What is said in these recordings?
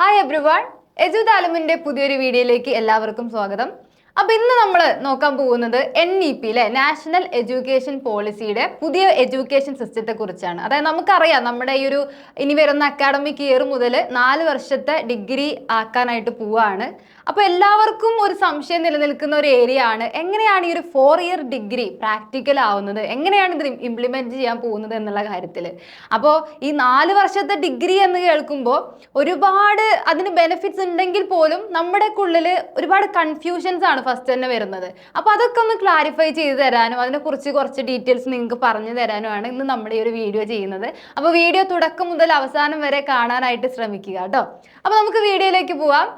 Hi everyone എജു താലമിന്റെ പുതിയൊരു വീഡിയോയിലേക്ക് എല്ലാവർക്കും സ്വാഗതം. അപ്പൊ ഇന്ന് നമ്മൾ നോക്കാൻ പോകുന്നത് എൻ ഇ പി അല്ലെ നാഷണൽ എഡ്യൂക്കേഷൻ പോളിസിയുടെ പുതിയ എഡ്യൂക്കേഷൻ സിസ്റ്റത്തെ കുറിച്ചാണ്. അതായത് നമുക്കറിയാം നമ്മുടെ ഈ ഒരു ഇനി വരുന്ന അക്കാഡമിക് ഇയർ മുതൽ നാല് വർഷത്തെ ഡിഗ്രി ആക്കാനായിട്ട് പോവാണ്. അപ്പോൾ എല്ലാവർക്കും ഒരു സംശയം നിലനിൽക്കുന്ന ഒരു ഏരിയ ആണ്. എങ്ങനെയാണ് ഈ ഒരു ഫോർ ഇയർ ഡിഗ്രി പ്രാക്ടിക്കൽ ആവുന്നത്? എങ്ങനെയാണ് ഇത് ഇംപ്ലിമെന്റ് ചെയ്യാൻ പോകുന്നത് എന്നുള്ള കാര്യത്തിൽ അപ്പോൾ ഈ നാല് വർഷത്തെ ഡിഗ്രി എന്ന് കേൾക്കുമ്പോൾ ഒരുപാട് അതിന് ബെനിഫിറ്റ്സ് ഉണ്ടെങ്കിൽ പോലും നമ്മുടെ ഉള്ളിൽ ഒരുപാട് കൺഫ്യൂഷൻസ് ആണ് ഫസ്റ്റ് തന്നെ വരുന്നത്. അപ്പോൾ അതൊക്കെ ഒന്ന് ക്ലാരിഫൈ ചെയ്ത് തരാനും അതിനെക്കുറിച്ച് കുറച്ച് ഡീറ്റെയിൽസ് നിങ്ങൾക്ക് പറഞ്ഞു തരാനുമാണ് ഇന്ന് നമ്മൾ ഈ ഒരു വീഡിയോ ചെയ്യുന്നത്. അപ്പോൾ വീഡിയോ തുടക്കം മുതൽ അവസാനം വരെ കാണാനായിട്ട് ശ്രമിക്കുക കേട്ടോ. അപ്പോൾ നമുക്ക് വീഡിയോയിലേക്ക് പോവാം.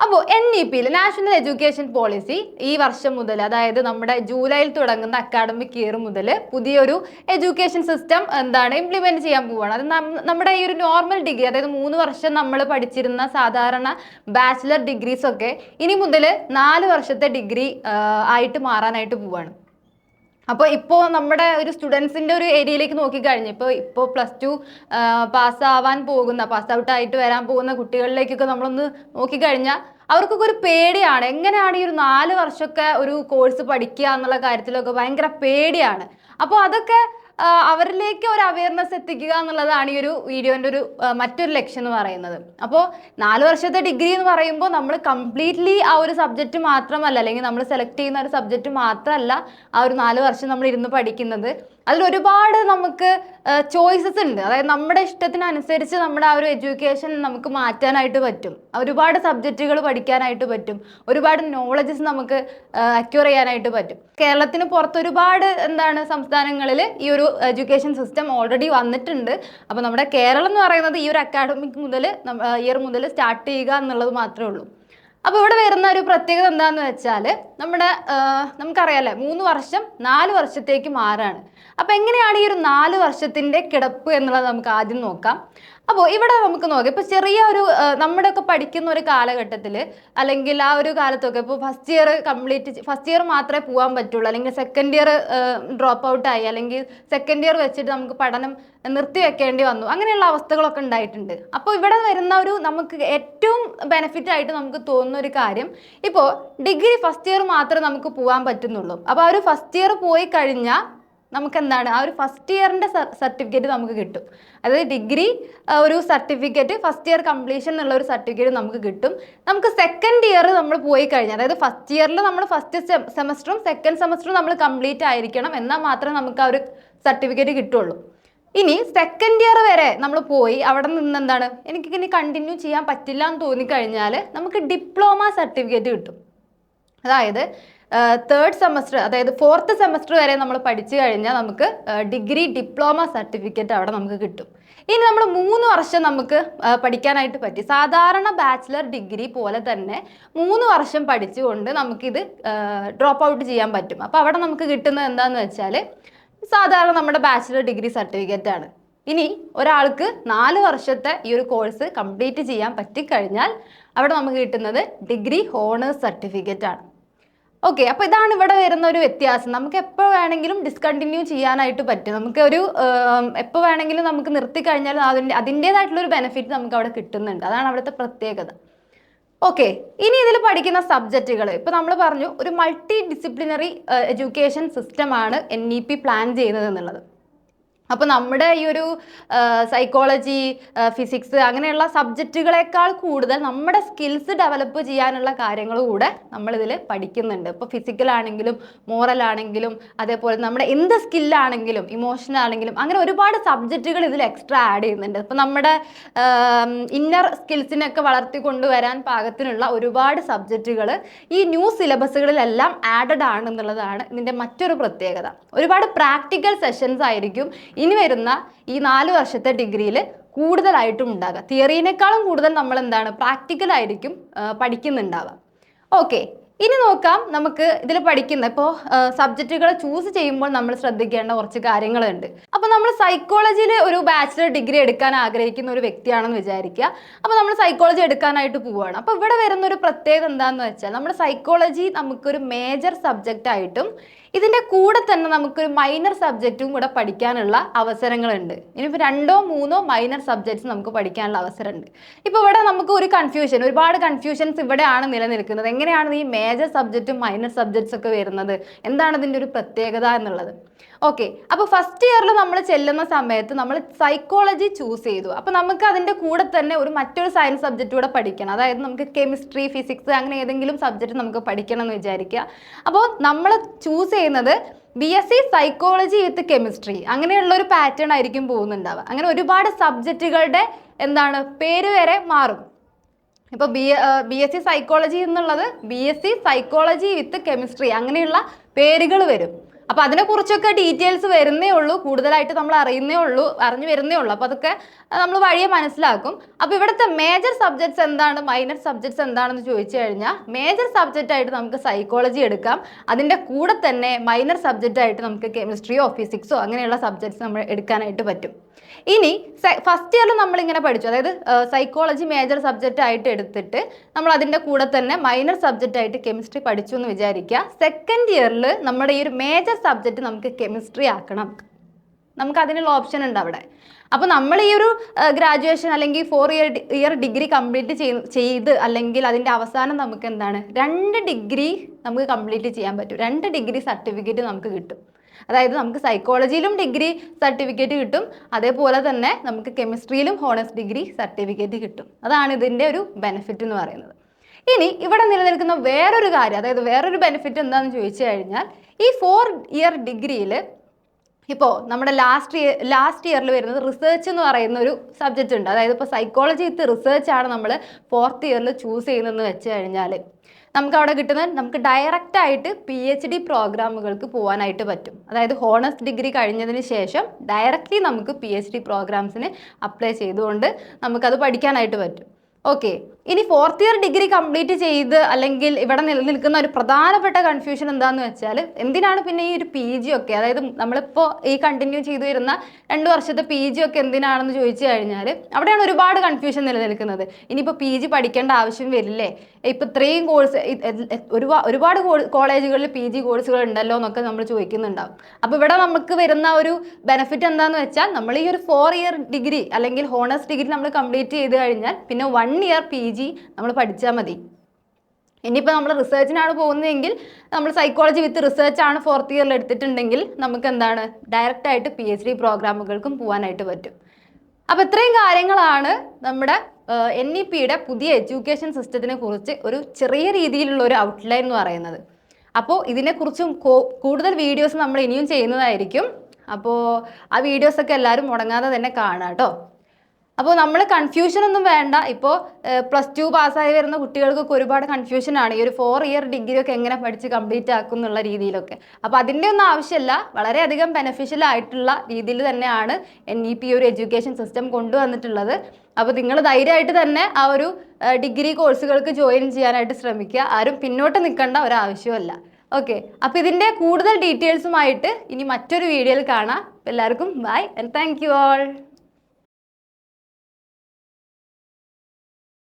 അപ്പോൾ എൻ ഇ പിയിൽ നാഷണൽ എഡ്യൂക്കേഷൻ പോളിസി ഈ വർഷം മുതൽ അതായത് നമ്മുടെ ജൂലൈയിൽ തുടങ്ങുന്ന അക്കാഡമിക് ഇയർ മുതൽ പുതിയൊരു എഡ്യൂക്കേഷൻ സിസ്റ്റം എന്താണ് ഇംപ്ലിമെന്റ് ചെയ്യാൻ പോവുകയാണ് അത് നമ്മുടെ ഈ ഒരു നോർമൽ ഡിഗ്രി അതായത് മൂന്ന് വർഷം നമ്മൾ പഠിച്ചിരുന്ന സാധാരണ ബാച്ചിലർ ഡിഗ്രീസ് ഒക്കെ ഇനി മുതൽ നാല് വർഷത്തെ ഡിഗ്രി ആയിട്ട് മാറാനായിട്ട് പോവുകയാണ് അപ്പോൾ ഇപ്പോൾ നമ്മുടെ ഒരു സ്റ്റുഡൻസിന്റെ ഒരു ഏരിയയിലേക്ക് നോക്കിക്കഴിഞ്ഞു ഇപ്പോൾ ഇപ്പോൾ പ്ലസ് ടു പാസ്സാവാൻ പോകുന്ന പാസ് ഔട്ട് ആയിട്ട് വരാൻ പോകുന്ന കുട്ടികളിലേക്കൊക്കെ നമ്മളൊന്ന് നോക്കിക്കഴിഞ്ഞാൽ അവർക്കൊക്കെ ഒരു പേടിയാണ്. എങ്ങനെയാണ് ഈ ഒരു നാല് വർഷമൊക്കെ ഒരു കോഴ്സ് പഠിക്കുക എന്നുള്ള കാര്യത്തിലൊക്കെ ഭയങ്കര പേടിയാണ്. അപ്പോൾ അതൊക്കെ അവരിലേക്ക് ഒരു അവയർനെസ് എത്തിക്കുക എന്നുള്ളതാണ് ഈ ഒരു വീഡിയോന്റെ ഒരു മറ്റൊരു ലക്ഷ്യം എന്ന് പറയുന്നത്. അപ്പോൾ നാല് വർഷത്തെ ഡിഗ്രി എന്ന് പറയുമ്പോൾ നമ്മൾ കംപ്ലീറ്റ്ലി ആ ഒരു സബ്ജക്റ്റ് മാത്രമല്ല അല്ലെങ്കിൽ നമ്മൾ സെലക്ട് ചെയ്യുന്ന ഒരു സബ്ജക്റ്റ് മാത്രമല്ല ആ ഒരു നാല് വർഷം നമ്മൾ ഇരുന്ന് പഠിക്കുന്നത്. അതിൽ ഒരുപാട് നമുക്ക് ചോയ്സസ് ഉണ്ട്. അതായത് നമ്മുടെ ഇഷ്ടത്തിനനുസരിച്ച് നമ്മുടെ ആ ഒരു എഡ്യൂക്കേഷൻ നമുക്ക് മാറ്റാനായിട്ട് പറ്റും. ഒരുപാട് സബ്ജക്റ്റുകൾ പഠിക്കാനായിട്ട് പറ്റും. ഒരുപാട് നോളജസ് നമുക്ക് അക്യൂർ ചെയ്യാനായിട്ട് പറ്റും. കേരളത്തിന് പുറത്ത് ഒരുപാട് എന്താണ് സംസ്ഥാനങ്ങളിൽ ഈ ഒരു എഡ്യൂക്കേഷൻ സിസ്റ്റം ഓൾറെഡി വന്നിട്ടുണ്ട്. അപ്പോൾ നമ്മുടെ കേരളം എന്ന് പറയുന്നത് ഈ ഒരു അക്കാഡമിക് മുതൽ ഇയർ മുതൽ സ്റ്റാർട്ട് ചെയ്യുക എന്നുള്ളത് മാത്രമേ ഉള്ളൂ. അപ്പോൾ ഇവിടെ വരുന്ന ഒരു പ്രത്യേകത എന്താണെന്ന് വെച്ചാൽ നമ്മുടെ നമുക്കറിയാലേ മൂന്ന് വർഷം നാല് വർഷത്തേക്ക് മാറാണ്. അപ്പോൾ എങ്ങനെയാണ് ഈ ഒരു നാല് വർഷത്തിന്റെ കിടപ്പ് എന്നുള്ളത് നമുക്ക് ആദ്യം നോക്കാം. അപ്പോൾ ഇവിടെ നമുക്ക് നോക്കാം. ഇപ്പോൾ ചെറിയ ഒരു നമ്മുടെയൊക്കെ പഠിക്കുന്ന ഒരു കാലഘട്ടത്തിൽ അല്ലെങ്കിൽ ആ ഒരു കാലത്തൊക്കെ ഇപ്പോൾ first year complete first year മാത്രമേ പോകാൻ പറ്റുള്ളൂ. അല്ലെങ്കിൽ സെക്കൻഡ് ഇയർ ഡ്രോപ്പ് ഔട്ടായി അല്ലെങ്കിൽ സെക്കൻഡ് ഇയർ വെച്ചിട്ട് നമുക്ക് പഠനം നിർത്തി വെക്കേണ്ടി വന്നു. അങ്ങനെയുള്ള അവസ്ഥകളൊക്കെ ഉണ്ടായിട്ടുണ്ട്. അപ്പോൾ ഇവിടെ വരുന്ന ഒരു നമുക്ക് ഏറ്റവും ബെനിഫിറ്റ് ആയിട്ട് നമുക്ക് തോന്നുന്ന ഒരു കാര്യം ഇപ്പോൾ ഡിഗ്രി ഫസ്റ്റ് ഇയർ മാത്രമേ നമുക്ക് പോകാൻ പറ്റുന്നുള്ളൂ. അപ്പോൾ ആ ഒരു ഫസ്റ്റ് ഇയർ പോയി കഴിഞ്ഞാൽ നമുക്ക് എന്താണ് ആ ഒരു ഫസ്റ്റ് ഇയറിന്റെ സർട്ടിഫിക്കറ്റ് നമുക്ക് കിട്ടും. അതായത് ഡിഗ്രി ഒരു സർട്ടിഫിക്കറ്റ് ഫസ്റ്റ് ഇയർ കംപ്ലീഷൻ എന്നുള്ള ഒരു സർട്ടിഫിക്കറ്റ് നമുക്ക് കിട്ടും. നമുക്ക് സെക്കൻഡ് ഇയർ നമ്മൾ പോയി കഴിഞ്ഞാൽ അതായത് ഫസ്റ്റ് ഇയറിൽ നമ്മൾ ഫസ്റ്റ് സെമസ്റ്ററും സെക്കൻഡ് സെമസ്റ്ററും നമ്മൾ കംപ്ലീറ്റ് ആയിരിക്കണം എന്നാൽ മാത്രമേ നമുക്ക് ആ ഒരു സർട്ടിഫിക്കറ്റ് കിട്ടുള്ളൂ. ഇനി സെക്കൻഡ് ഇയർ വരെ നമ്മൾ പോയി അവിടെ നിന്ന് എന്താണ്? എനിക്ക് ഇനി കണ്ടിന്യൂ ചെയ്യാൻ പറ്റില്ല എന്ന് തോന്നിക്കഴിഞ്ഞാൽ നമുക്ക് ഡിപ്ലോമ സർട്ടിഫിക്കറ്റ് കിട്ടും. അതായത് തേർഡ് സെമസ്റ്റർ അതായത് ഫോർത്ത് സെമസ്റ്റർ വരെ നമ്മൾ പഠിച്ചു കഴിഞ്ഞാൽ നമുക്ക് ഡിഗ്രി ഡിപ്ലോമ സർട്ടിഫിക്കറ്റ് അവിടെ നമുക്ക് കിട്ടും. ഇനി നമ്മൾ മൂന്ന് വർഷം നമുക്ക് പഠിക്കാനായിട്ട് പറ്റി. സാധാരണ ബാച്ചിലർ ഡിഗ്രി പോലെ തന്നെ മൂന്ന് വർഷം പഠിച്ചുകൊണ്ട് നമുക്കിത് ഡ്രോപ്പ് ഔട്ട് ചെയ്യാൻ പറ്റും. അപ്പോൾ അവിടെ നമുക്ക് കിട്ടുന്നത് എന്താണെന്ന് വെച്ചാൽ സാധാരണ നമ്മുടെ ബാച്ചിലർ ഡിഗ്രി സർട്ടിഫിക്കറ്റ് ആണ്. ഇനി ഒരാൾക്ക് നാല് വർഷത്തെ ഈ ഒരു കോഴ്സ് കംപ്ലീറ്റ് ചെയ്യാൻ പറ്റിക്കഴിഞ്ഞാൽ അവിടെ നമുക്ക് കിട്ടുന്നത് ഡിഗ്രി ഹോണേഴ്സ് സർട്ടിഫിക്കറ്റ് ആണ്. ഓക്കെ അപ്പോൾ ഇതാണ് ഇവിടെ വരുന്ന ഒരു വ്യത്യാസം. നമുക്ക് എപ്പോൾ വേണമെങ്കിലും ഡിസ്കണ്ടിന്യൂ ചെയ്യാനായിട്ട് പറ്റും. നമുക്ക് ഒരു എപ്പോൾ വേണമെങ്കിലും നമുക്ക് നിർത്തി കഴിഞ്ഞാൽ അതിന്റെ അതിന്റേതായിട്ടുള്ള ഒരു ബെനിഫിറ്റ് നമുക്ക് അവിടെ കിട്ടുന്നുണ്ട്. അതാണ് അവിടുത്തെ പ്രത്യേകത. ഓക്കെ ഇനി ഇതിൽ പഠിക്കുന്ന സബ്ജക്റ്റുകൾ ഇപ്പോൾ നമ്മൾ പറഞ്ഞു ഒരു മൾട്ടി ഡിസിപ്ലിനറി എഡ്യൂക്കേഷൻ സിസ്റ്റമാണ് എൻ ഇ പി പ്ലാൻ ചെയ്യുന്നത് എന്നുള്ളത്. അപ്പോൾ നമ്മുടെ ഈ ഒരു സൈക്കോളജി ഫിസിക്സ് അങ്ങനെയുള്ള സബ്ജക്റ്റുകളെക്കാൾ കൂടുതൽ നമ്മുടെ സ്കിൽസ് ഡെവലപ്പ് ചെയ്യാനുള്ള കാര്യങ്ങൾ കൂടെ നമ്മളിതിൽ പഠിക്കുന്നുണ്ട്. ഇപ്പോൾ ഫിസിക്കൽ ആണെങ്കിലും മോറൽ ആണെങ്കിലും അതേപോലെ നമ്മുടെ എന്ത് സ്കില്ലാണെങ്കിലും ഇമോഷൻ ആണെങ്കിലും അങ്ങനെ ഒരുപാട് സബ്ജക്റ്റുകൾ ഇതിൽ എക്സ്ട്രാ ആഡ് ചെയ്യുന്നുണ്ട്. ഇപ്പോൾ നമ്മുടെ ഇന്നർ സ്കിൽസിനൊക്കെ വളർത്തിക്കൊണ്ടുവരാൻ പാകത്തിനുള്ള ഒരുപാട് സബ്ജക്റ്റുകൾ ഈ ന്യൂ സിലബസുകളിലെല്ലാം ആഡഡ് ആണ് എന്നുള്ളതാണ് ഇതിന്റെ മറ്റൊരു പ്രത്യേകത. ഒരുപാട് പ്രാക്ടിക്കൽ സെഷൻസ് ആയിരിക്കും ഇനി വരുന്ന ഈ നാല് വർഷത്തെ ഡിഗ്രിയിൽ കൂടുതലായിട്ടും ഉണ്ടാകുക തിയറീനേക്കാളും കൂടുതൽ നമ്മൾ എന്താണ്? പ്രാക്ടിക്കലായിരിക്കും പഠിക്കുന്നുണ്ടാവുക. ഓക്കെ ഇനി നോക്കാം നമുക്ക് ഇതിൽ പഠിക്കുന്ന ഇപ്പോൾ സബ്ജക്റ്റുകൾ ചൂസ് ചെയ്യുമ്പോൾ നമ്മൾ ശ്രദ്ധിക്കേണ്ട കുറച്ച് കാര്യങ്ങളുണ്ട്. അപ്പോൾ നമ്മൾ സൈക്കോളജിയിൽ ഒരു ബാച്ചിലർ ഡിഗ്രി എടുക്കാൻ ആഗ്രഹിക്കുന്ന ഒരു വ്യക്തിയാണെന്ന് വിചാരിക്കുക. അപ്പോൾ നമ്മൾ സൈക്കോളജി എടുക്കാനായിട്ട് പോവുകയാണ്. അപ്പോൾ ഇവിടെ വരുന്ന ഒരു പ്രത്യേകത എന്താണെന്ന് വെച്ചാൽ നമ്മുടെ സൈക്കോളജി നമുക്കൊരു മേജർ സബ്ജക്റ്റ് ആയിട്ടും ഇതിന്റെ കൂടെ തന്നെ നമുക്കൊരു മൈനർ സബ്ജക്റ്റും കൂടെ പഠിക്കാനുള്ള അവസരങ്ങളുണ്ട്. ഇനിയിപ്പോൾ രണ്ടോ മൂന്നോ മൈനർ സബ്ജക്ട്സ് നമുക്ക് പഠിക്കാനുള്ള അവസരമുണ്ട്. ഇപ്പോൾ ഇവിടെ നമുക്ക് ഒരു കൺഫ്യൂഷൻ ഒരുപാട് കൺഫ്യൂഷൻസ് ഇവിടെയാണ് നിലനിൽക്കുന്നത്. എങ്ങനെയാണ് ഈ മേജർ സബ്ജക്റ്റും മൈനർ സബ്ജക്ട്സ് ഒക്കെ വരുന്നത്? എന്താണ് ഇതിന്റെ ഒരു പ്രത്യേകത എന്നുള്ളത്? ഓക്കെ അപ്പോൾ ഫസ്റ്റ് ഇയറിൽ നമ്മൾ ചെല്ലുന്ന സമയത്ത് നമ്മൾ സൈക്കോളജി ചൂസ് ചെയ്തു. അപ്പോൾ നമുക്ക് അതിന്റെ കൂടെ തന്നെ ഒരു മറ്റൊരു സയൻസ് സബ്ജക്റ്റ് കൂടെ പഠിക്കണം. അതായത് നമുക്ക് കെമിസ്ട്രി ഫിസിക്സ് അങ്ങനെ ഏതെങ്കിലും സബ്ജക്റ്റ് നമുക്ക് പഠിക്കണം എന്ന് വിചാരിക്കുക. അപ്പോൾ നമ്മൾ ചൂസ് ചെയ്യുന്നത് B S C psychology with chemistry അങ്ങനെയുള്ള ഒരു പാറ്റേൺ ആയിരിക്കും പോകുന്നുണ്ടാവുക. അങ്ങനെ ഒരുപാട് സബ്ജക്റ്റുകളുടെ എന്താണ് പേര് വരെ മാറും. ഇപ്പോൾ B B S C psychology എന്നുള്ളത് B S C psychology with chemistry അങ്ങനെയുള്ള പേരുകൾ വരും. അപ്പോൾ അതിനെക്കുറിച്ചൊക്കെ ഡീറ്റെയിൽസ് വരുന്നേ ഉള്ളൂ. കൂടുതലായിട്ട് നമ്മൾ അറിയുന്നേ ഉള്ളൂ അറിഞ്ഞു വരുന്നേ ഉള്ളൂ. അപ്പോൾ അതൊക്കെ നമ്മൾ വഴിയെ മനസ്സിലാക്കും. അപ്പോൾ ഇവിടുത്തെ മേജർ സബ്ജക്ട്സ് എന്താണ്? മൈനർ സബ്ജക്ട്സ് എന്താണെന്ന് ചോദിച്ചു കഴിഞ്ഞാൽ മേജർ സബ്ജക്റ്റ് ആയിട്ട് നമുക്ക് സൈക്കോളജി എടുക്കാം. അതിന്റെ കൂടെ തന്നെ മൈനർ സബ്ജക്റ്റ് ആയിട്ട് നമുക്ക് കെമിസ്ട്രിയോ ഫിസിക്സോ അങ്ങനെയുള്ള സബ്ജക്ട്സ് നമ്മൾ എടുക്കാനായിട്ട് പറ്റും. ഇനി ഫസ്റ്റ് ഇയറിൽ നമ്മളിങ്ങനെ പഠിച്ചു. അതായത് സൈക്കോളജി മേജർ സബ്ജക്റ്റ് ആയിട്ട് എടുത്തിട്ട് നമ്മൾ അതിന്റെ കൂടെ തന്നെ മൈനർ സബ്ജക്റ്റ് ആയിട്ട് കെമിസ്ട്രി പഠിച്ചു എന്ന് വിചാരിക്കുക. സെക്കൻഡ് ഇയറിൽ നമ്മുടെ ഈ ഒരു മേജർ സബ്ജക്റ്റ് നമുക്ക് കെമിസ്ട്രി ആക്കണം. നമുക്ക് അതിനുള്ള ഓപ്ഷൻ ഉണ്ട് അവിടെ. അപ്പോൾ നമ്മൾ ഈ ഒരു ഗ്രാജുവേഷൻ അല്ലെങ്കിൽ four year year degree complete ചെയ്ത് അല്ലെങ്കിൽ അതിന്റെ അവസാനം നമുക്ക് എന്താണ്? രണ്ട് ഡിഗ്രി നമുക്ക് കംപ്ലീറ്റ് ചെയ്യാൻ പറ്റും. രണ്ട് ഡിഗ്രി സർട്ടിഫിക്കറ്റ് നമുക്ക് കിട്ടും. അതായത് നമുക്ക് സൈക്കോളജിയിലും ഡിഗ്രി സർട്ടിഫിക്കറ്റ് കിട്ടും. അതേപോലെ തന്നെ നമുക്ക് കെമിസ്ട്രിയിലും ഹോണേഴ്സ് ഡിഗ്രി സർട്ടിഫിക്കറ്റ് കിട്ടും. അതാണ് ഇതിന്റെ ഒരു ബെനിഫിറ്റ് എന്ന് പറയുന്നത്. ഇനി ഇവിടെ നിലനിൽക്കുന്ന വേറൊരു കാര്യം അതായത് വേറൊരു ബെനിഫിറ്റ് എന്താണെന്ന് ചോദിച്ചു കഴിഞ്ഞാൽ ഈ ഫോർ ഇയർ ഡിഗ്രിയിൽ ഇപ്പോൾ നമ്മുടെ ലാസ്റ്റ് ഇയർ ലാസ്റ്റ് ഇയറിൽ വരുന്നത് റിസേർച്ച് എന്ന് പറയുന്ന ഒരു സബ്ജക്റ്റ് ഉണ്ട്. അതായത് ഇപ്പോൾ സൈക്കോളജി വിത്ത് റിസർച്ച് ആണ് നമ്മൾ ഫോർത്ത് ഇയറിൽ ചൂസ് ചെയ്യുന്നതെന്ന് വെച്ച് കഴിഞ്ഞാൽ നമുക്ക് അവിടെ കിട്ടുന്നത് നമുക്ക് ഡയറക്റ്റ് ആയിട്ട് പി എച്ച് ഡി പ്രോഗ്രാമുകൾക്ക് പോകാനായിട്ട് പറ്റും. അതായത് ഹോണേഴ്സ് ഡിഗ്രി കഴിഞ്ഞതിന് ശേഷം ഡയറക്റ്റ്ലി നമുക്ക് പി എച്ച് ഡി പ്രോഗ്രാംസിന് അപ്ലൈ ചെയ്തുകൊണ്ട് നമുക്കത് പഠിക്കാനായിട്ട് പറ്റും. ഓക്കെ ഇനി ഫോർത്ത് ഇയർ ഡിഗ്രി കംപ്ലീറ്റ് ചെയ്ത് അല്ലെങ്കിൽ ഇവിടെ നിലനിൽക്കുന്ന ഒരു പ്രധാനപ്പെട്ട കൺഫ്യൂഷൻ എന്താണെന്ന് വെച്ചാൽ എന്തിനാണ് പിന്നെ ഈ ഒരു പി ജി ഒക്കെ അതായത് നമ്മളിപ്പോൾ ഈ കണ്ടിന്യൂ ചെയ്തു വരുന്ന രണ്ട് വർഷത്തെ പി ജി ഒക്കെ എന്തിനാണെന്ന് ചോദിച്ചു കഴിഞ്ഞാൽ അവിടെയാണ് ഒരുപാട് കൺഫ്യൂഷൻ നിലനിൽക്കുന്നത്. ഇനിയിപ്പോൾ പി ജി പഠിക്കേണ്ട ആവശ്യം വരില്ലേ? ഇപ്പം ഇത്രയും കോഴ്സ് ഒരുപാട് കോളേജുകളിൽ പി ജി കോഴ്സുകൾ ഉണ്ടല്ലോ എന്നൊക്കെ നമ്മൾ ചോദിക്കുന്നുണ്ടാവും. അപ്പോൾ ഇവിടെ നമുക്ക് വരുന്ന ഒരു ബെനിഫിറ്റ് എന്താണെന്ന് വെച്ചാൽ നമ്മൾ ഈ ഒരു ഫോർ ഇയർ ഡിഗ്രി അല്ലെങ്കിൽ ഹോണേഴ്സ് ഡിഗ്രി നമ്മൾ കംപ്ലീറ്റ് ചെയ്ത് കഴിഞ്ഞാൽ പിന്നെ വൺ ഇയർ പി ജി നമ്മൾ പഠിച്ചാൽ മതി. ഇനിയിപ്പോൾ നമ്മൾ റിസർച്ചിനാണ് പോകുന്നതെങ്കിൽ നമ്മൾ സൈക്കോളജി വിത്ത് റിസർച്ച് ആണ് ഫോർത്ത് ഇയറിൽ എടുത്തിട്ടുണ്ടെങ്കിൽ നമുക്ക് എന്താണ് ഡയറക്റ്റായിട്ട് പി എച്ച് ഡി പ്രോഗ്രാമുകൾക്കും പോകാനായിട്ട് പറ്റും. അപ്പോൾ ഇത്രയും കാര്യങ്ങളാണ് നമ്മുടെ എൻ ഇ പിയുടെ പുതിയ എഡ്യൂക്കേഷൻ സിസ്റ്റത്തിനെ കുറിച്ച് ഒരു ചെറിയ രീതിയിലുള്ള ഒരു ഔട്ട്ലൈൻ എന്ന് പറയുന്നത്. അപ്പോൾ ഇതിനെക്കുറിച്ചും കൂടുതൽ വീഡിയോസ് നമ്മൾ ഇനിയും ചെയ്യുന്നതായിരിക്കും. അപ്പോൾ ആ വീഡിയോസൊക്കെ എല്ലാവരും മുടങ്ങാതെ തന്നെ കാണാം കേട്ടോ. അപ്പോൾ നമ്മൾ കൺഫ്യൂഷൻ ഒന്നും വേണ്ട. ഇപ്പോൾ പ്ലസ് ടു പാസ്സായി വരുന്ന കുട്ടികൾക്കൊക്കെ ഒരുപാട് കൺഫ്യൂഷനാണ് ഈ ഒരു ഫോർ ഇയർ ഡിഗ്രി ഒക്കെ എങ്ങനെ പഠിച്ച് കംപ്ലീറ്റ് ആക്കും എന്നുള്ള രീതിയിലൊക്കെ. അപ്പോൾ അതിന്റെ ഒന്നും ആവശ്യമില്ല വളരെയധികം ബെനഫിഷ്യൽ ആയിട്ടുള്ള രീതിയിൽ തന്നെയാണ് എൻ ഇ പി ഒരു എഡ്യൂക്കേഷൻ സിസ്റ്റം കൊണ്ടുവന്നിട്ടുള്ളത്. അപ്പോൾ നിങ്ങൾ ധൈര്യമായിട്ട് തന്നെ ആ ഒരു ഡിഗ്രി കോഴ്സുകൾക്ക് ജോയിൻ ചെയ്യാനായിട്ട് ശ്രമിക്കുക. ആരും പിന്നോട്ട് നിൽക്കേണ്ട ഒരാവശ്യമല്ല ഓക്കെ അപ്പോൾ ഇതിന്റെ കൂടുതൽ ഡീറ്റെയിൽസുമായിട്ട് ഇനി മറ്റൊരു വീഡിയോയിൽ കാണാം. എല്ലാവർക്കും bye and thank you all